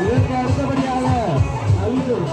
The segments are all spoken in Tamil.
இதற்கு அடுத்தபடியாக நல்லூர்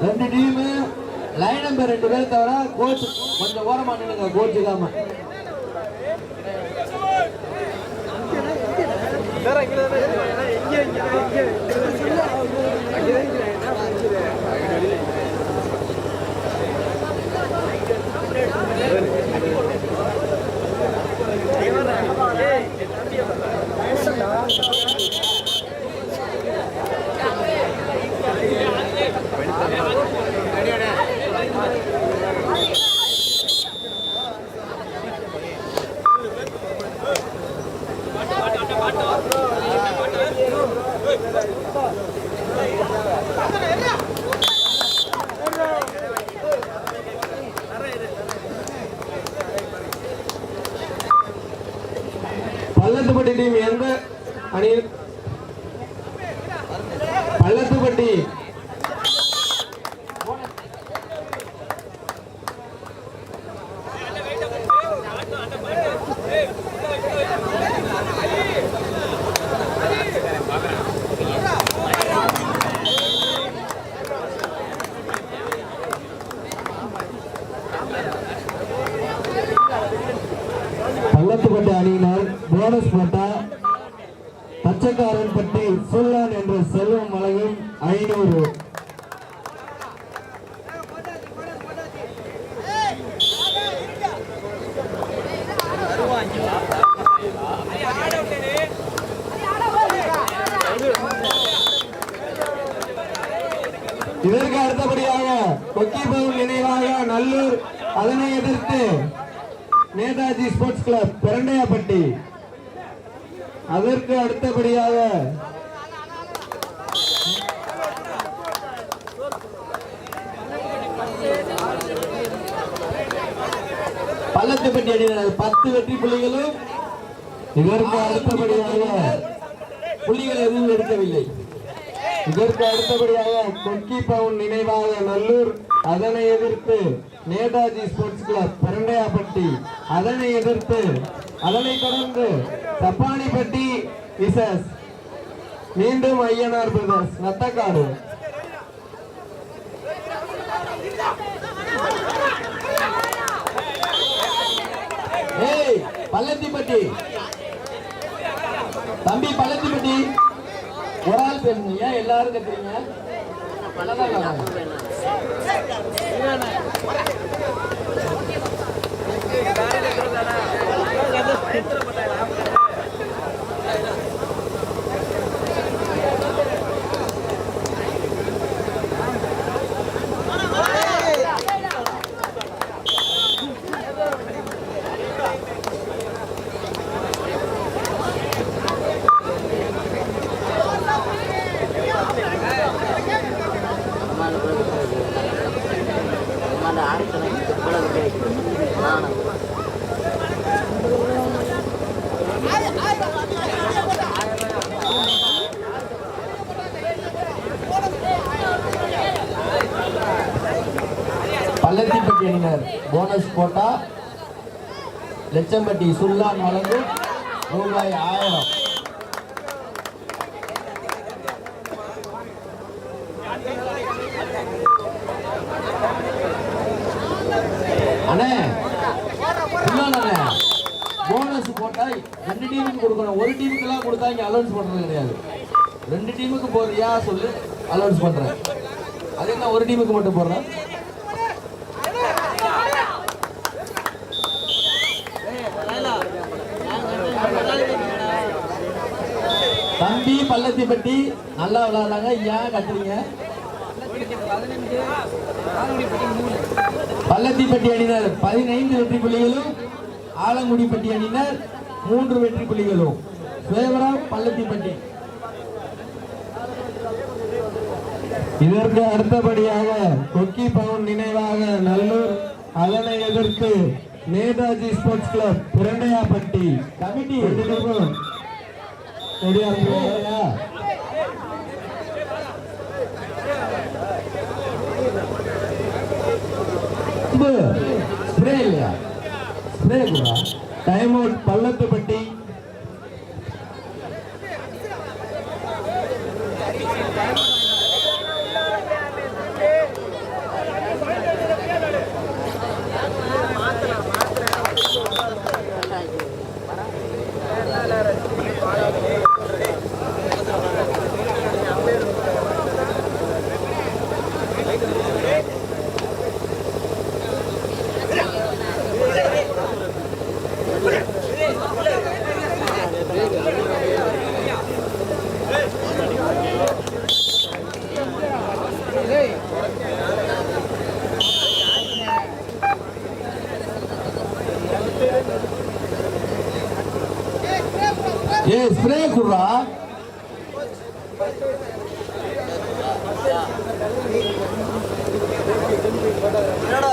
ரெண்டு டீமு லைன் நம்பர் ரெண்டு பேர் தவிர கோச் கொஞ்சம் ஓரமா நின்னுங்க கோச் இல்லாம. பள்ளத்துப்பட்டி டீம் எந்த அணியில் பள்ளத்துப்பட்டி பள்ளத்துப்பட்டி அணியினர் போனஸ் போட்டா பச்சைக்காரன் பட்டி சுல்லான் என்ற செல்வம் வழங்கும் ஐநூறு இதற்கு அடுத்தபடியாக கொக்கிபவன் நினைவாக நல்லூர் அதனை எதிர்த்து நேதாஜி ஸ்போர்ட்ஸ் கிளப் பெரண்டையாப்பட்டி. அதற்கு அடுத்தபடியாக பள்ளத்துப்பட்டி அணியினர் பத்து வெற்றி புள்ளிகளும் இதற்கு அடுத்தபடியாக புள்ளிகள் எதுவும் எடுக்கவில்லை. இதற்கு அடுத்தபடியாக கொக்கி பவுன் நினைவாக நல்லூர் அதனை எதிர்த்து நேதாஜி ஸ்போர்ட்ஸ் கிளப் பரண்டையாப்பட்டி அதனை எதிர்த்து அதனை தொடர்ந்து சப்பானிப்பட்டி விசஸ் மீண்டும் ஐயனார் பிரதர்ஸ் நத்தக்காடு. ஏய் பள்ளத்திப்பட்டி. தம்பி பள்ளத்திப்பட்டி. பேசுங்க ஏன் எல்லாரும் கத்துறீங்க நல்லதா லட்சம்பட்டி சுல்லான் வழங்கும் ரூபாய் ஆயிரம். அண்ணே சுல்லான் போனஸ் போட்டா ரெண்டு டீமுக்கு கொடுக்கணும். ஒரு டீமுக்கெல்லாம் கொடுத்தா இங்க அலௌன்ஸ் பண்றது கிடையாது. ரெண்டு டீமுக்கு போறியா சொல்லு அலௌன்ஸ் பண்றேன். அது என்ன ஒரு டீமுக்கு மட்டும் போடுறேன். தம்பி பள்ளத்திப்பட்டி நல்லா விளையாடுறாங்க ஏன் கத்துறீங்க பள்ளத்திப்பட்டி அணியினர் பதினைந்து வெற்றி புள்ளிகளும் ஆலங்குடிப்பட்டி அணியினர் மூன்று வெற்றி புள்ளிகளும். சேவரம் பள்ளத்திப்பட்டி இதற்கு அடுத்தபடியாக கொக்கி பவன் நினைவாக நல்லூர் அதனை எதிர்த்து Netaji sports club Pirandaiyapatti committee. ரெடியா இருக்கீங்களா? ஸ்ப்ரே இல்லையா ஸ்ப்ரே கூட டைம் அவுட் பள்ளத்துப்பட்டி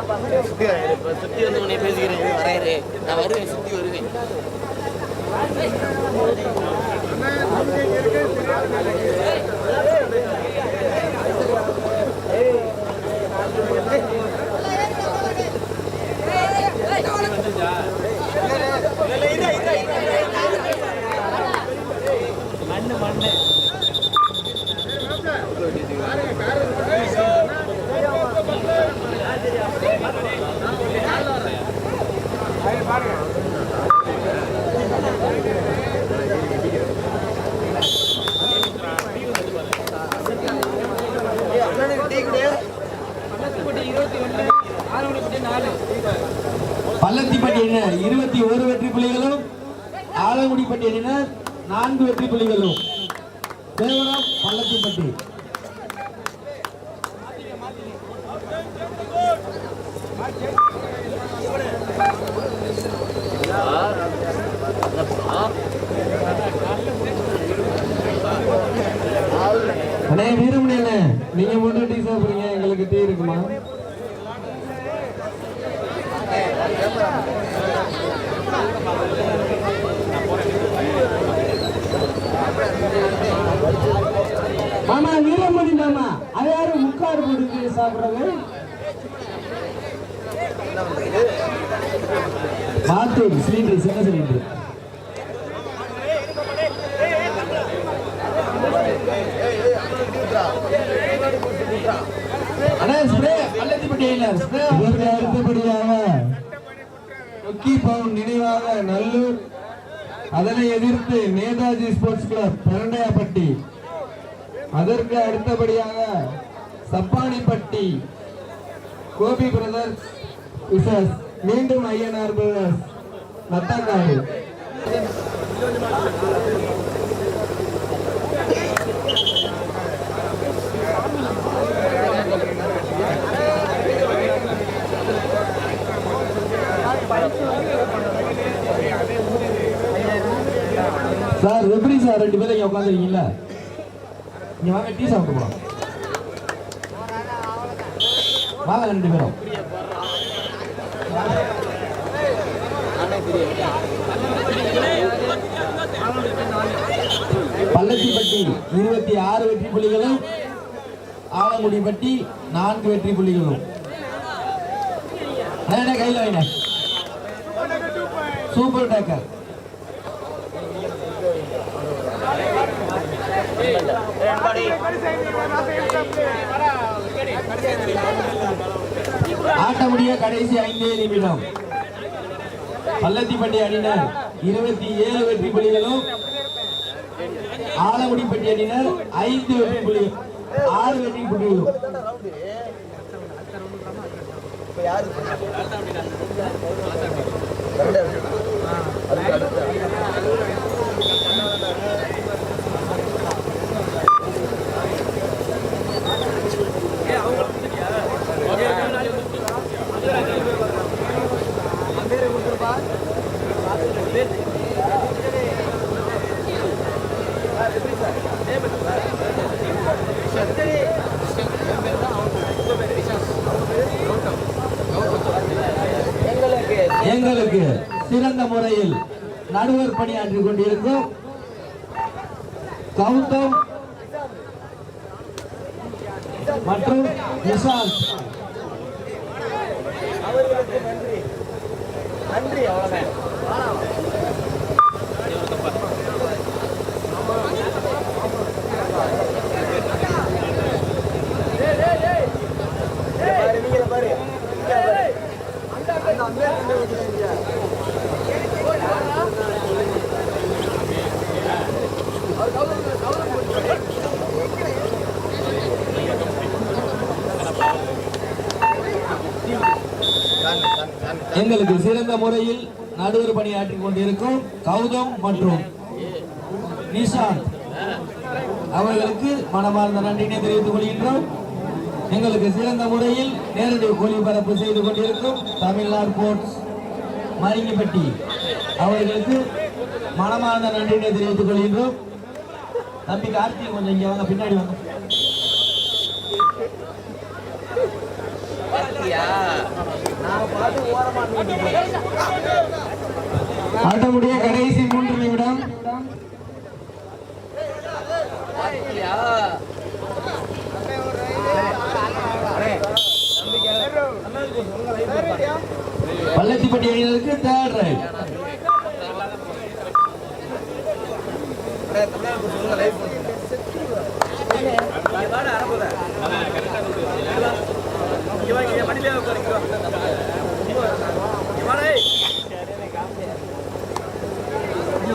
சுத்தி வந்து உன்னை பேசுகிறேன் இரு, நான் வருவேன் சுத்தி வருவேன் டீ பள்ளத்திப்பட்டி இருபத்தி ஒரு வெற்றி புள்ளிகளும் ஆலங்குடிப்பட்டி அணியினர் நான்கு வெற்றி புள்ளிகளும். தேவரம் பள்ளத்திப்பட்டி. அண்ணே வீரமணி அண்ணே நீங்க மட்டும் டீ சாப்பிடுறீங்க எங்களுக்கு டீ இருக்குமா மாமா வீரமணி மாமா அது யாரு முக்காடு போட்டு சாப்பிடுறது. மாத்தூர் சிலிண்டர் சின்ன சிலிண்டர். நினைவாக நல்லூர் அதனை எதிர்த்து நேதாஜி ஸ்போர்ட்ஸ் கிளப் பரண்டையாப்பட்டி. அதற்கு அடுத்தபடியாக சப்பானிப்பட்டி. கோபி பிரதர் விசஸ் மீண்டும் ஐயனார் பிரதர்ஸ் நத்தாங்காடு சார் எப்படி சார் ரெண்டு பேரும் உட்காந்துருக்கீங்களா இங்க வாங்க டீ சாப்பிட்டு போகலாம் வாங்க ரெண்டு பேரும் பள்ளத்திப்பட்டி இருபத்தி ஆறு வெற்றி புள்ளிகளும் ஆலங்குடிப்பட்டி நான்கு வெற்றி புள்ளிகளும் கையில் வைங்க super taker Hey, buddy. Hey, buddy. முடிய கடைசி ஐந்தே நிமிடம். பள்ளத்திப்பட்டி அணியினர் இருபத்தி ஏழு வெற்றி புள்ளிகளும் ஆலங்குடிப்பட்டி அணியினர் ஐந்து வெற்றி புள்ளிகள் ஆறு வெற்றி புள்ளிகளும். எங்களுக்கு சிறந்த முறையில் நடுவர் பணியாற்றிக் கொண்டிருக்கும் கௌதம் மற்றும் நிஷாந்த் நன்றி அவ்வளவுதான் பாரு நீங்க பாரு எங்களுக்கு சிறந்த முறையில் நடுவர் பணியாற்றிக் கொண்டிருக்கும் கௌதம் மற்றும் நிஷாந்த். அவர்களுக்கு மனமார்ந்த நன்றினை தெரிவித்துக் கொள்கின்றோம். எங்களுக்கு சிறந்த முறையில் நேரடி ஒளிபரப்பு செய்து கொண்டிருக்கும் தமிழ்நாடு போர்ட்ஸ் மரிங்கிப்பட்டி அவர்களுக்கு மனமார்ந்த நன்றினை தெரிவித்துக் கொள்கின்றோம். தம்பி கார்த்திகை கொஞ்சம் இங்கே வாங்க பின்னாடி வாங்க. பாத்தியா? நான் பார்த்து ஓரமா ஆட்ட முடிய கடைசி மூன்று நிமிடம். பள்ளத்திப்பட்டி அணியினருக்கு தேர்ட் ரைட்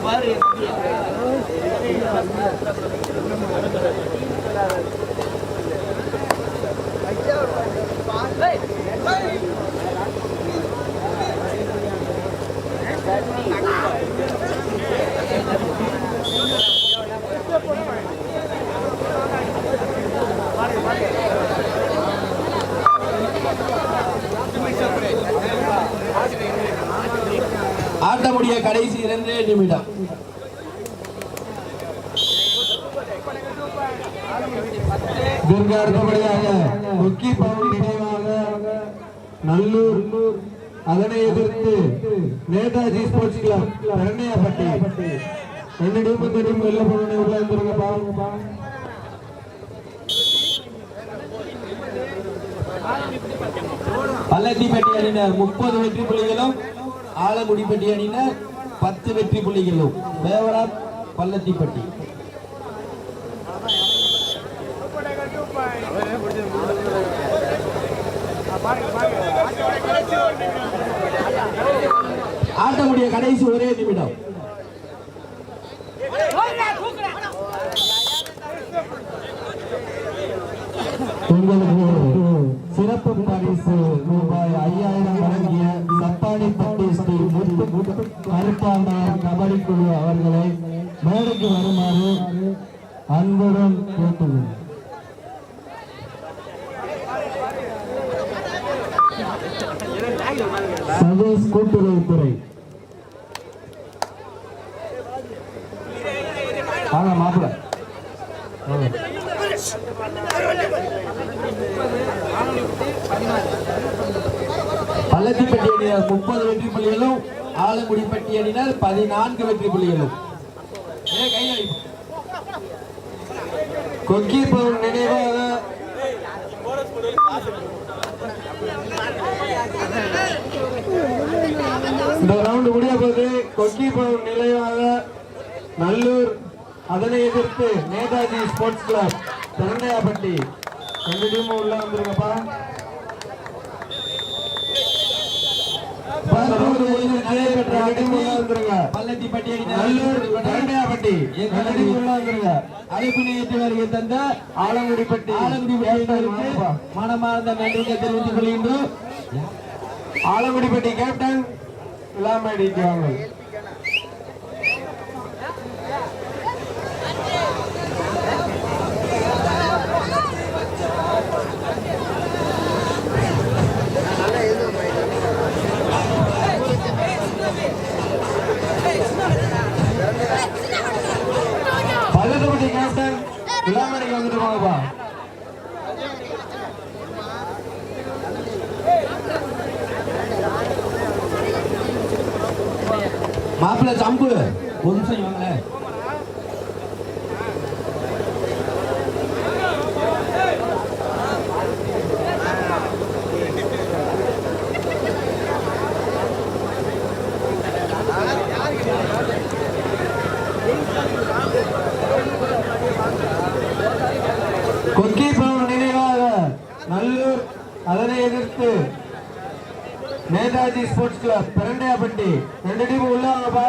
பாரு ஆட்ட முடிய கடைசி இரண்டே நிமிடம். இதற்கு அடுத்தபடியாக கொக்கி பவுன் நினைவாக நல்லூர் அதனை எதிர்த்து நேதாஜி ஸ்போர்ட்ஸ் கிளப் பெரண்ணையாப்பட்டி ரெண்டு டீம் இந்த டீம் வெளில போகணும் உள்ள இருந்துருங்க பாருங்க பள்ளத்திப்பட்டி அணியினர் முப்பது வெற்றி புள்ளிகளும் ஆலங்குடிப்பட்டி அணியினர் பத்து வெற்றி புள்ளிகளும். தேவராம் பள்ளத்திப்பட்டி. ஆட்டமுடைய கடைசி ஒரே நிமிடம். உங்களுக்கு சிறப்பு பரிசு ரூபாய் ஐயாயிரம் வழங்கிய சப்பாடிப்பட்டி ஸ்ரீ முத்து கருப்பாண்டார் கபடி குழு அவர்களை மேடைக்கு வருமாறு அன்புடன் கேட்டுள்ளேன் சதீஷ் கூட்டுறவுத்துறை ஆனா மாப்பிள்ள வாங்க பள்ளத்திப்பட்டி அணியினர் முப்பது வெற்றி புள்ளிகளும் ஆலங்குடிப்பட்டி அணியினர் பதினான்கு வெற்றி புள்ளிகளும் ஏ, கொக்கி நினைவாக இந்த ரவுண்ட் முடிய போது கொக்கி நிலையாக நல்லூர் அதனை எதிர்த்து நேதாஜி ஸ்போர்ட்ஸ் கிளப் திறந்தையாப்பட்டி ரெண்டு டீமும் உள்ள வந்துருங்கப்பா இந்த round முடிஞ்சிருச்சு. ரெண்டு team உள்ள வந்துருங்க பள்ளத்திப்பட்டி அணி நல்லூர் திறந்தையாப்பட்டி ரெண்டு team உள்ள வந்துருங்க அழைப்பினை ஏற்றி வருகை தந்த ஆலங்குடிப்பட்டி. மனமார்ந்த நன்றியை தெரிவித்துக் கொள்கின்றோம் ஆலங்குடிப்பட்டி கேப்டன் விளாமடிக்கு வாங்க பள்ளத்துப்பட்டி கேப்டன் விளாமடிக்கு வந்துட்டு போங்கப்பா மாப்பிள்ளை சம்பு ஒரு நிமிஷம் வாங்களேன் கொக்கி பவன் நினைவாக நல்லூர் அதனை எதிர்த்து நேதாஜி ஸ்போர்ட்ஸ் கிளப் பெரண்டையாப்பட்டி ரெண்டு டீம் உள்ள வாங்கப்பா